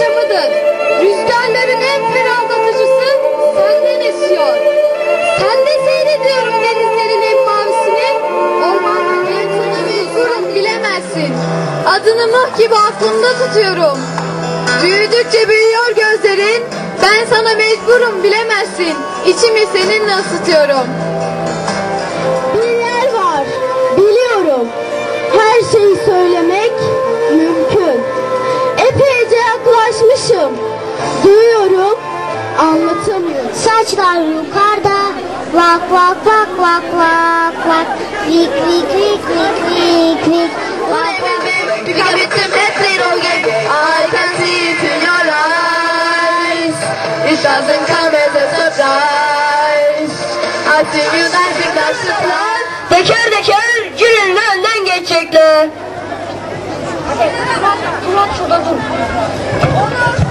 yaşamıdır. Rüzgarların en ferahlatıcısı senden esiyor. Sen de seyrediyorum denizlerin en mavisini. Ormanların en mecburum bilemezsin. Adını mıh gibi aklımda tutuyorum. Büyüdükçe büyüyor gözlerin. Ben sana mecburum bilemezsin. İçimi seninle ısıtıyorum. Bir yer var, biliyorum. Her şeyi söylemek yaklaşmışım. Duyuyorum, anlatamıyorum. Saçlar yukarıda Vak vak vak vak vak vak Rik rik rik rik rik rik Vak vak Become a best little game. I can see it in your eyes. It doesn't come as a surprise. I see you dancing, that's the plan. Teker teker günün önden geçecekler. Murat şurada dur Senin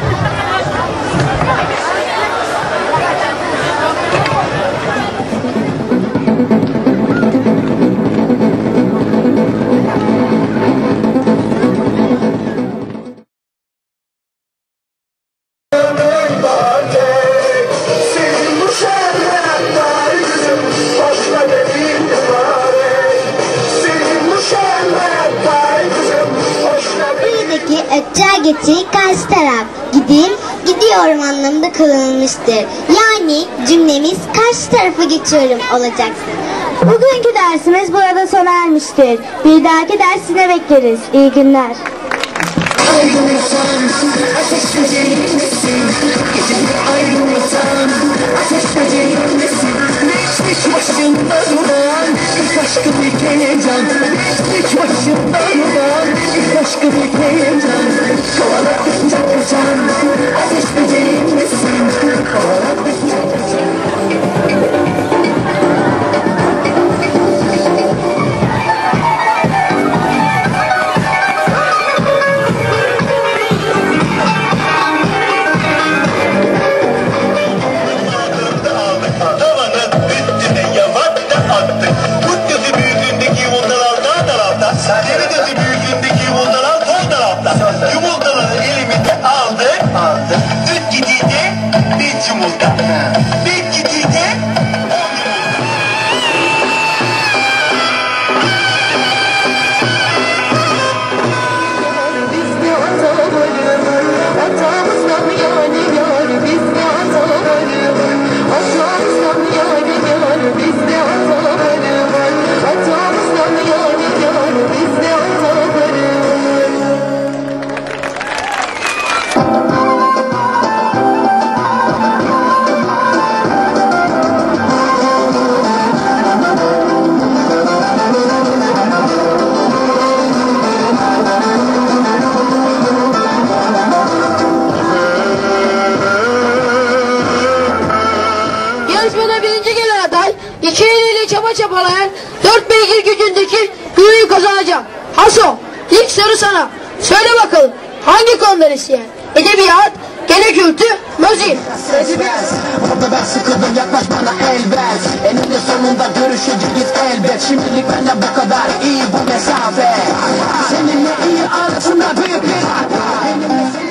Ötçer geçiği karşı taraf Gidin, gidiyorum anlamında kullanılmıştır. Yani cümlemiz karşı tarafa geçiyorum olacaktır. Bugünkü dersimiz burada sona ermiştir. Bir dahaki dersine bekleriz. İyi günler. kafa çapalayan dört beygir gücündeki büyüyü kazanacağım. Haso ilk soru sana. Söyle bakalım hangi konudan isteyen? Edebiyat, gene kültü, müzik. Seçmez. Orada ben sıkıldım yaklaş bana elbet. Eninde sonunda görüşeceğiz elbet. Şimdilik benden bu kadar iyi bu mesafe. Seninle iyi arasında büyük bir... Benimle senin...